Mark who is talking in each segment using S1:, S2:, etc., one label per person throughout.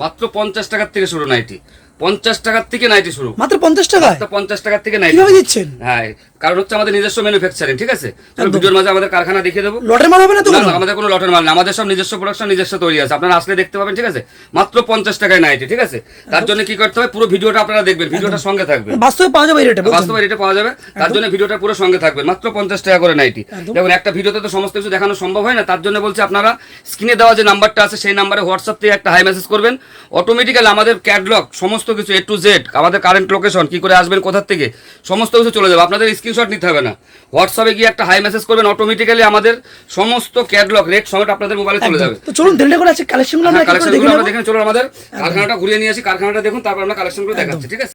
S1: মাত্র পঞ্চাশ টাকার থেকে শুরু নাইটি। পঞ্চাশ টাকার থেকে নাইটি শুরু।
S2: মাত্র পঞ্চাশ
S1: মাত্র পঞ্চাশ টাকার থেকে নাইটি
S2: কীভাবে দিচ্ছেন?
S1: হ্যাঁ কারণ হচ্ছে আমাদের নিজস্ব ম্যানুফ্যাকচারিং ঠিক আছে? ভিডিওর মাঝে আমাদের কারখানা দেখিয়ে দেবো।
S2: লটের মাল হবে না তো
S1: আমাদের কোনো লটের মাল না আমাদের সব নিজস্ব প্রোডাকশন নিজস্ব তৈরি আছে। আপনারা আসলে দেখতে পাবেন ঠিক আছে? মাত্র পঞ্চাশ টাকায় নাইটি ঠিক আছে? তার জন্য কি করতে হবে? পুরো ভিডিওটা আপনারা দেখবেন ভিডিওটা সঙ্গে থাকবে
S2: বাস্তবে পাওয়া যাবে রেটে
S1: বাস্তবে এটা পাওয়া যাবে। তার জন্য ভিডিওটা পুরো সঙ্গে থাকবে মাত্র পঞ্চাশ টাকা করে নাইটি। দেখুন একটা ভিডিওতে তো সমস্ত কিছু দেখানো সম্ভব হয় না তার জন্য বলছি আপনারা স্ক্রিনে দেওয়া যে নাম্বারটা আছে সেই নাম্বারে হোয়াটসঅ্যাপ থেকে একটা হাই মেসেজ করবেন। অটোমেটিক্যালি আমাদের ক্যাটলগ সমস্ত কিছু এ টু জেড আমাদের কারেন্ট লোকেশন কি করে আসবেন কোথার থেকে? সমস্ত কিছু চলে যাবে আপনাদের স্ক্রিনশট নিতে হবে না। হোয়াটসঅ্যাপে গিয়ে একটা হাই মেসেজ করবেন অটোমেটিক্যালি আমাদের সমস্ত ক্যাটলগ রেট সমেত আপনাদের মোবাইলে চলে যাবে।
S2: তো চলুন দেরিটা করে আছে কালেকশনগুলো আমরা
S1: হ্যাঁ, কালেকশনগুলো আমরা দেখেন চলুন আমাদের কারখানাটা ঘুরিয়ে নিয়ে আসি কারখানাটা দেখুন তারপর আমরা কালেকশনগুলো দেখাচ্ছি ঠিক আছে?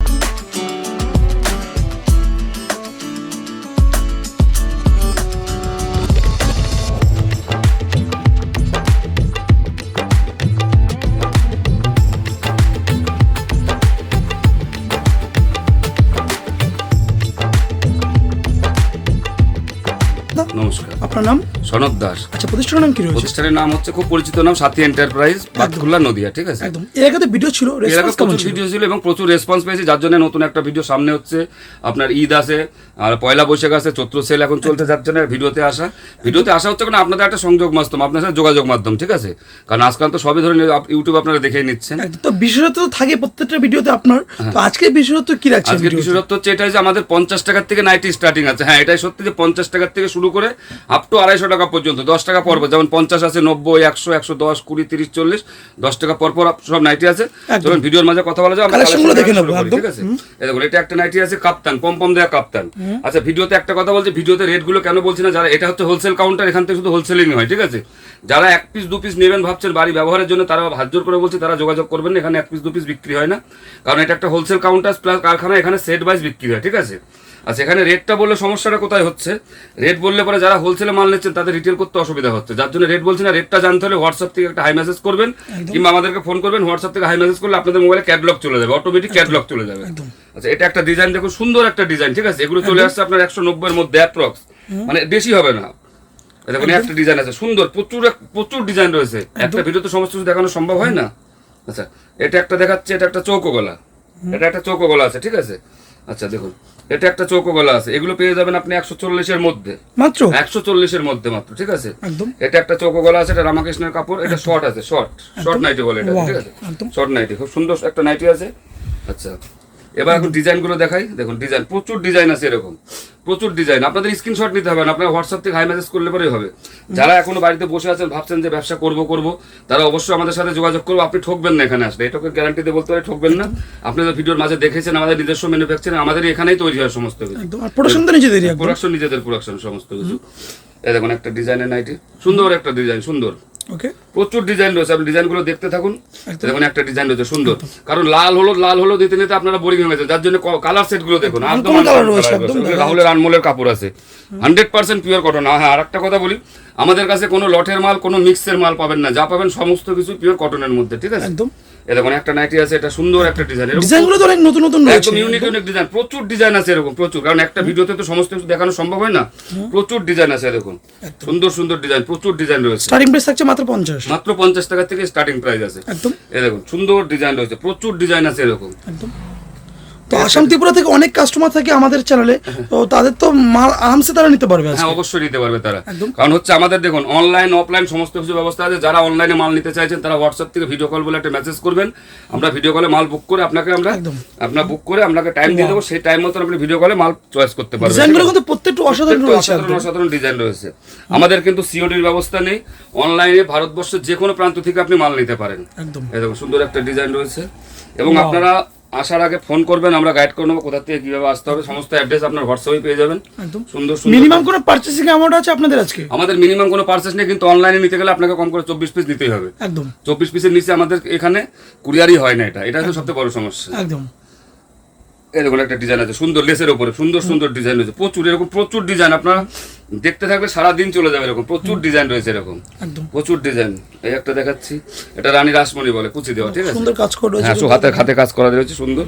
S1: নমস্কার।
S2: আপনার নাম?
S1: সনদ দাস।
S2: আচ্ছা প্রতিষ্ঠানের নাম কি রয়েছে?
S1: প্রতিষ্ঠানের নাম হচ্ছে খুব পরিচিত নাম সাথী এন্টারপ্রাইজ বাতকুল্লা নদিয়া ঠিক আছে?
S2: একদম। এর আগে তো ভিডিও ছিল রেসপন্স কেমন ছিল?
S1: ভিডিও ছিল এবং প্রচুর রেসপন্স পেয়েছি। যার জন্য নতুন একটা ভিডিও সামনে হচ্ছে। আপনার ঈদ আছে আর পয়লা বৈশাখ আছে চৈত্র সেল এখন চলতে যার জন্য ভিডিওতে আসা। ভিডিওতে আসা হচ্ছে কারণ আপনাদের একটা সংযোগ মাধ্যম আপনার সাথে যোগাযোগ মাধ্যম ঠিক আছে? কারণ আজকাল তো সবই ধরনের ইউটিউব আপনারা দেখে নিচ্ছেন।
S2: তো বিশেষত্ব থাকে প্রত্যেকটা ভিডিওতে আপনার। তো আজকে বিশেষত্ব কি রাখছেন
S1: আজকে? বিশেষত্ব হচ্ছে এটাই যে আমাদের পঞ্চাশ টাকার থেকে নাইটি স্টার্টিং আছে। হ্যাঁ এটাই সত্যি যে পঞ্চাশ টাকার থেকে শুরু করে আপ টু আড়াইশো টাকা পর্যন্ত দশ টাকা পর পর যেমন পঞ্চাশ আছে নব্বই একশো একশো দশ কুড়ি তিরিশ চল্লিশ দশ টাকা পর পর সব নাইটি আছে। চলুন ভিডিওর মাঝে কথা বলা যাবে। ঠিক আছে? দেখুন এটা একটা নাইটি আছে কাপ্তান পম পম দেওয়া কাপ্তান। আচ্ছা ভিডিওতে একটা কথা বলছি ভিডিওতে রেটগুলো কেন বলছি না যারা এটা হচ্ছে হোলসেল কাউন্টার এখান থেকে শুধু হোলসেলিং হয় ঠিক আছে? যারা এক পিস দু পিস নেবেন ভাবছেন বাড়ি ব্যবহারের জন্য তারা হাত জোর করে বলছি তারা যোগাযোগ করবেন এখানে এক পিস দু পিস বিক্রি হয় না। কারণ এটা একটা হোলসেল কাউন্টার প্লাস কারখানা এখানে সেট ওয়াইজ বিক্রি হয় ঠিক আছে? আচ্ছা এখানে রেটটা বললে সমস্যাটা কোথায় হচ্ছে? রেট বললে পরে যারা হোলসেলে মাল নিচ্ছেন তাদের রিটেল করতে অসুবিধা হচ্ছে। যার জন্য রেট বলছি না রেটটা জানতে হলে হোয়াটসঅ্যাপ থেকে একটা হাই মেসেজ করবেন কিংবা আমাদেরকে ফোন করবেন হোয়াটসঅ্যাপ থেকে হাই মেসেজ করলে আপনাদের মোবাইলে ক্যাটলগ চলে যাবে অটোমেটিক ক্যাটলগ চলে যাবে। আচ্ছা এটা একটা ডিজাইন দেখুন সুন্দর একটা ডিজাইন ঠিক আছে? এগুলো চলে আসছে আপনার একশো নব্বইয়ের মধ্যে অ্যাপ্রক্স মানে বেশি হবে না। দেখুন একটা ডিজাইন আছে সুন্দর প্রচুর প্রচুর ডিজাইন রয়েছে। একটা ভিডিওতে সমস্ত কিছু দেখানো সম্ভব হয় না? আচ্ছা এটা একটা দেখাচ্ছে এটা একটা চৌকো গলা। এটা একটা চৌকো গলা আছে ঠিক আছে? আচ্ছা দেখুন। এটা একটা চৌকো গলা আছে। এগুলো পেয়ে যাবেন আপনি একশো চল্লিশের মধ্যে।
S2: মাত্র?
S1: একশো চল্লিশের মধ্যে মাত্র ঠিক আছে?
S2: একদম।
S1: এটা একটা চৌকো গলা আছে এটা রামাকৃষ্ণের কাপড় এটা শর্ট আছে শর্ট শর্ট নাইটি বলে এটা ঠিক আছে? শর্ট নাইটি খুব সুন্দর একটা নাইটি আছে। আচ্ছা। এবার এখন ডিজাইনগুলো দেখাই। দেখুন ডিজাইন প্রচুর ডিজাইন আছে এরকম। প্রচুর ডিজাইন। আপনাদের স্ক্রিনশট নিতে হবে না আপনার হোয়াটসঅ্যাপ থেকে হাই মেসেজ করলে পরেই হবে। যারা এখনও বাড়িতে বসে আছেন ভাবছেন যে ব্যবসা করব করব তারা অবশ্যই আমাদের সাথে যোগাযোগ করব আপনি ঠকবেন না এখানে আসলে। এটাকে গ্যারান্টি দিয়ে বলতে পারি ঠকবেন না। আপনাদের ভিডিওর মাঝে দেখেছেন আমাদের নিজস্ব ম্যানুফ্যাকচারিং আমাদের এখানেই তৈরি হয় সমস্ত কিছু।
S2: প্রোডাকশন তো
S1: প্রোডাকশন নিজেদের প্রোডাকশন সমস্ত কিছু। এই দেখুন একটা ডিজাইনের নাইটি সুন্দর একটা ডিজাইন সুন্দর।
S2: ওকে
S1: প্রচুর ডিজাইন রয়েছে। আপনি ডিজাইনগুলো দেখতে থাকুন। যেমন একটা ডিজাইন রয়েছে সুন্দর। কারণ লাল হলো লাল হলো দিতে নিতে আপনারা বোরিং হয়ে যার জন্য কালার সেটগুলো দেখুন। রাহুলের আনমোলের কাপড় আছে। হান্ড্রেড পার্সেন্ট পিওর কটন হ্যাঁ আর একটা কথা বলি। আমাদের কাছে কোনো লটের মাল কোনো মিক্সের মাল পাবেন না। যা পাবেন সমস্ত কিছু পিওর কটনের মধ্যে ঠিক আছে?
S2: একদম।
S1: এ দেখুন একটা নাইটি আছে এটা সুন্দর একটা ডিজাইন
S2: ডিজাইনগুলো তো অনেক নতুন নতুন রয়েছে।
S1: একদম ইউনিক ইউনিক ডিজাইন প্রচুর ডিজাইন আছে এরকম প্রচুর। কারণ একটা ভিডিওতে তো সমস্ত কিছু দেখানো সম্ভব হয় না। প্রচুর ডিজাইন আছে দেখুন। সুন্দর সুন্দর ডিজাইন প্রচুর ডিজাইন রয়েছে।
S2: স্টার্টিং প্রাইস থাকছে মাত্র পঞ্চাশ।
S1: মাত্র পঞ্চাশ টাকা থেকে স্টার্টিং প্রাইস আছে।
S2: একদম।
S1: এ দেখুন সুন্দর ডিজাইন রয়েছে প্রচুর ডিজাইন আছে এরকম।
S2: একদম। তো আসাম ত্রিপুরা থেকে অনেক কাস্টমার থাকে আমাদের চ্যানেলে তো তাদের তো মাল আরামসে তারা নিতে পারবে
S1: হ্যাঁ অবশ্যই নিতে পারবে তারা। কারণ হচ্ছে আমাদের দেখুন অনলাইন অফলাইন সমস্ত কিছু ব্যবস্থা আছে। যারা অনলাইনে মাল নিতে চাইছেন তারা হোয়াটসঅ্যাপ থেকে ভিডিও কল বলে একটা মেসেজ করবেন। আমরা ভিডিও কলে মাল বুক করে আপনাকে আমরা আপনার বুক করে আপনাকে টাইম দিয়ে দেবো। সেই টাইম মতো আপনি ভিডিও কলে মাল চয়েস করতে পারবেন।
S2: ডিজাইনগুলো কিন্তু প্রত্যেকটা অসাধারণ রয়েছে
S1: অসাধারণ ডিজাইন রয়েছে। আমাদের কিন্তু সিওডির ব্যবস্থা নেই। অনলাইনে ভারতবর্ষের যে কোনো প্রান্ত থেকে আপনি মাল নিতে পারেন।
S2: একদম।
S1: সুন্দর একটা ডিজাইন রয়েছে। এবং আপনারা আসার আগে ফোন করবেন আমরা গাইড করে নেব কোথা থেকে কীভাবে আসতে হবে সমস্ত অ্যাড্রেস আপনার হোয়াটসঅ্যাপে পেয়ে যাবেন।
S2: একদম।
S1: সুন্দর সুন্দর।
S2: মিনিমাম কোনো পারচেসিং অ্যামাউন্ট আছে আপনাদের আজকে?
S1: আমাদের মিনিমাম কোনো পারচেস নেই কিন্তু অনলাইনে নিতে গেলে আপনাকে কম করে চব্বিশ পিস দিতেই হবে।
S2: একদম।
S1: চব্বিশ পিসের নিচে আমাদের এখানে কুরিয়ারই হয় না এটা। এটা হচ্ছে সবচেয়ে বড় সমস্যা।
S2: একদম।
S1: এরকম একটা ডিজাইন আছে সুন্দর লেসের উপরে সুন্দর সুন্দর ডিজাইন রয়েছে। প্রচুর এরকম প্রচুর ডিজাইন আপনারা দেখতে থাকবে সারা দিন চলে যাবে এরকম। প্রচুর ডিজাইন রয়েছে এরকম।
S2: একদম।
S1: প্রচুর ডিজাইন এই একটা দেখাচ্ছি। এটা রানী রাসমণি বলে কুচি দেওয়া ঠিক আছে?
S2: সুন্দর কাজ করা রয়েছে
S1: হ্যাঁ হাতে হাতে কাজ করা রয়েছে সুন্দর।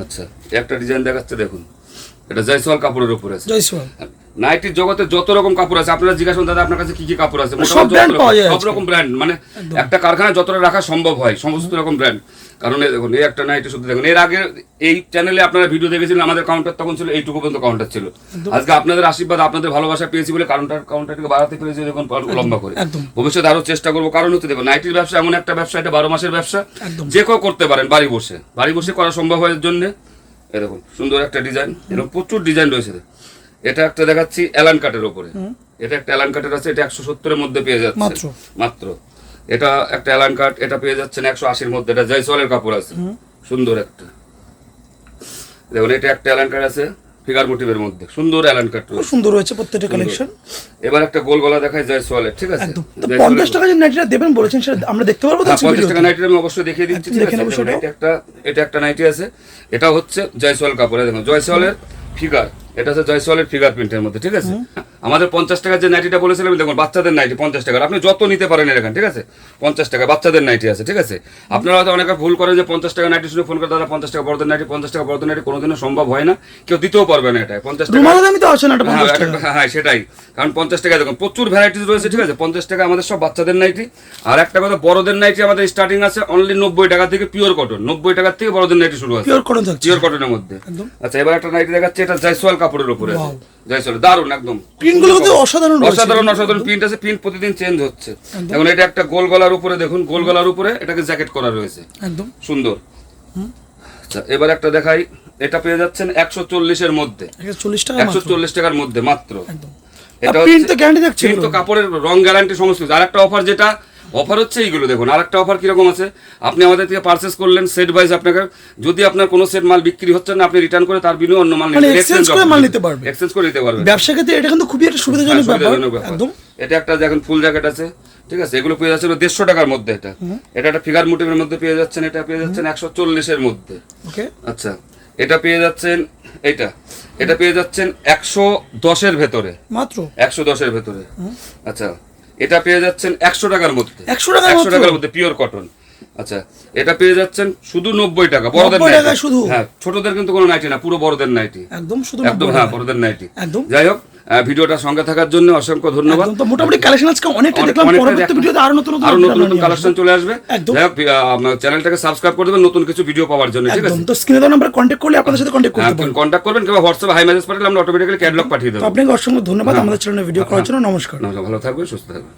S1: আচ্ছা এই একটা ডিজাইন দেখাচ্ছে দেখুন। এটা জয়সওয়াল কাপড়ের উপরে আছে।
S2: জয়সওয়াল।
S1: নাইটির জগতে যত রকম কাপড় আছে আপনারা জিজ্ঞাসা দাদা আপনার কাছে কি কি কাপড় আছে?
S2: সব
S1: রকম- ব্র্যান্ড মানে একটা কারখানায় যতটা রাখা সম্ভব হয় সমস্ত রকম ব্র্যান্ড কারণ দেখুন এই একটা নাইটি শুধু দেখুন। এর আগে এই চ্যানেলে আপনারা ভিডিও দেখেছিলেন আমাদের কাউন্টার তখন ছিল এইটুকু পর্যন্ত কাউন্টার ছিল। আজকে আপনাদের আশীর্বাদ আপনাদের ভালোবাসা পেয়েছি বলে কাউন্টার কাউন্টারটিকে বাড়াতে পেরেছি দেখুন লম্বা করে। ভবিষ্যতে আরও চেষ্টা করব। কারণ হচ্ছে দেখুন নাইটির ব্যবসা এমন একটা ব্যবসা এটা বারো মাসের ব্যবসা। যে কেউ করতে পারেন বাড়ি বসে। বাড়ি বসে করা সম্ভব হয় এর জন্য এরকম সুন্দর একটা ডিজাইন এরকম প্রচুর ডিজাইন রয়েছে। এটা একটা দেখাচ্ছি অ্যালান কাটের উপরে। এটা একটা অ্যালান কাটের আছে এটা একশো সত্তরের মধ্যে পেয়ে যাচ্ছে।
S2: মাত্র।
S1: মাত্র। এটা একটা অ্যালান কাট এটা পেয়ে যাচ্ছেন একশো আশির মধ্যে। এটা জয়সওয়ালের কাপড় আছে। সুন্দর একটা। দেখুন এটা একটা অ্যালান কাট আছে ফিগার মোটিভের মধ্যে। সুন্দর অ্যালান কাট
S2: খুব সুন্দর রয়েছে প্রত্যেকটা কালেকশন
S1: এবার একটা গোল গলা দেখায় জয়সওয়ালের ঠিক আছে?
S2: পঞ্চাশ টাকা যে নাইটিটা দেবেন বলেছেন সেটা আমরা দেখতে পারব তো
S1: হ্যাঁ, পঞ্চাশ? টাকা নাইটি আমি অবশ্যই দেখিয়ে দিচ্ছি ঠিক আছে? এটা একটা এটা একটা নাইটি আছে এটা হচ্ছে জয়সওয়াল কাপড়ে। দেখুন জয়সওয়ালের ফিগার এটা হচ্ছে জয়সওয়ালের ফিঙ্গারপ্রিন্টের মধ্যে ঠিক আছে? আমাদের পঞ্চাশ টাকার যে নাইটিটা বলেছিলাম দেখুন বাচ্চাদের নাইটি পঞ্চাশ টাকার। আপনি যত নিতে পারেন এখানে ঠিক আছে? পঞ্চাশ টাকা বাচ্চাদের নাইটি আছে ঠিক আছে? আপনারা হয়তো অনেকে ভুল করেন যে পঞ্চাশ টাকা নাইটি শুনে ফোন করে দাদা পঞ্চাশ টাকা বড়দের নাইটি পঞ্চাশ টাকা বড়দের নাইটি কোনোদিনও সম্ভব হয় না। কেউ দিতেও পারবে না এটা পঞ্চাশ টাকা হ্যাঁ,
S2: টাকা।
S1: হ্যাঁ সেটাই। কারণ পঞ্চাশ টাকা দেখুন প্রচুর ভ্যারাইটিস রয়েছে ঠিক আছে? পঞ্চাশ টাকা আমাদের সব বাচ্চাদের নাইটি আর একটা কথা বড়দের নাইটি আমাদের স্টার্টিং আছে অনলি নব্বই টাকা থেকে পিওর কটন নব্বই টাকার থেকে বড়দের নাইটি শুরু আছে।
S2: পিওর কটন
S1: পিওর কটনের মধ্যে। আচ্ছা এবার একটা নাইটি দেখাচ্ছে এটা জয়সওয়াল কাপড়ের উপরে জয়সওয়াল দারুণ একদম।
S2: Print গুলো কিন্তু অসাধারণ
S1: অসাধারণ অসাধারণ প্রিন্ট আছে প্রিন্ট প্রতিদিন চেঞ্জ হচ্ছে। এখন এটা একটা গোল গলার উপরে দেখুন গোল গলার উপরে এটাকে জ্যাকেট করা রয়েছে।
S2: একদম।
S1: সুন্দর। আচ্ছা এবার একটা দেখাই। এটা পেয়ে যাচ্ছেন একশো চল্লিশের মধ্যে।
S2: একশো চল্লিশ
S1: টাকার মধ্যে মাত্র। এটা
S2: আর print
S1: হচ্ছে-
S2: তো
S1: কাপড়ের রং গ্যারান্টি সমস্ত। আর একটা অফার যেটা অফার হচ্ছে এইগুলো দেখুন। আর একটা অফার কীরকম আছে? আপনি আমাদের থেকে পারচেস করলেন সেট ওয়াইজ আপনাকে যদি আপনার কোনো সেট মাল বিক্রি হচ্ছে না আপনি রিটার্ন করে তার বিনিময়ে অন্য মাল
S2: মানে করে মাল নিতে পারবে।
S1: এক্সচেঞ্জ করে নিতে পারবে।
S2: ব্যবসা ক্ষেত্রে এটা কিন্তু খুবই একটা সুবিধাজনক
S1: হ্যাঁ,
S2: ব্যাপার। একদম।
S1: এটা একটা দেখেন ফুল জ্যাকেট আছে। ঠিক আছে? এগুলো পেয়ে যাচ্ছেন দেড়শো টাকার মধ্যে এটা। এটা একটা ফিগার মোটিভের মধ্যে পেয়ে যাচ্ছেন এটা পেয়ে যাচ্ছেন একশো চল্লিশের মধ্যে। আচ্ছা। এটা পেয়ে যাচ্ছেন এটা এটা পেয়ে যাচ্ছেন একশো দশের ভেতরে।
S2: মাত্র?
S1: একশো দশের ভেতরে। আচ্ছা। এটা পেয়ে যাচ্ছেন একশো টাকার মধ্যে।
S2: 100 টাকার
S1: একশো টাকার মধ্যে পিওর কটন আচ্ছা এটা পেয়ে যাচ্ছেন শুধু নব্বই টাকা বড়দের
S2: 90
S1: নাইটি
S2: টাকায় শুধু?
S1: হ্যাঁ ছোটদের কিন্তু কোনো নাইটি না পুরো বড়দের নাইটি
S2: একদম শুধু
S1: একদম হ্যাঁ বড়দের নাইটি
S2: একদম।
S1: যাই হোক ভিডিওটা সঙ্গে থাকার জন্য অসংখ্য ধন্যবাদ।
S2: তো মোটামুটি কালেকশন আজকে অনেকটা দেখলাম পরবর্তী ভিডিওতে আরও নতুন নতুন আরও
S1: নতুন নতুন কালেকশন চলে আসবে। চ্যানেলটাকে সাবস্ক্রাইব করে দেবেন নতুন কিছু ভিডিও পাওয়ার জন্য ঠিক আছে?
S2: তো স্ক্রিনে দেওয়া নাম্বার কন্ট্যাক্ট করলে আপনাদের সাথে কন্ট্যাক্ট করতে পারব।
S1: কন্ট্যাক্ট করবেন কিংবা হোয়াটসঅ্যাপে হাই মেসেজ পাঠালে আমরা অটোমেটিক্যালি ক্যাটলগ পাঠিয়ে দেবো।
S2: আপনাকে অসংখ্য ধন্যবাদ আমাদের চ্যানেলে ভিডিও করার জন্য নমস্কার।
S1: নমস্কার, ভালো থাকবেন সুস্থ থাকবেন।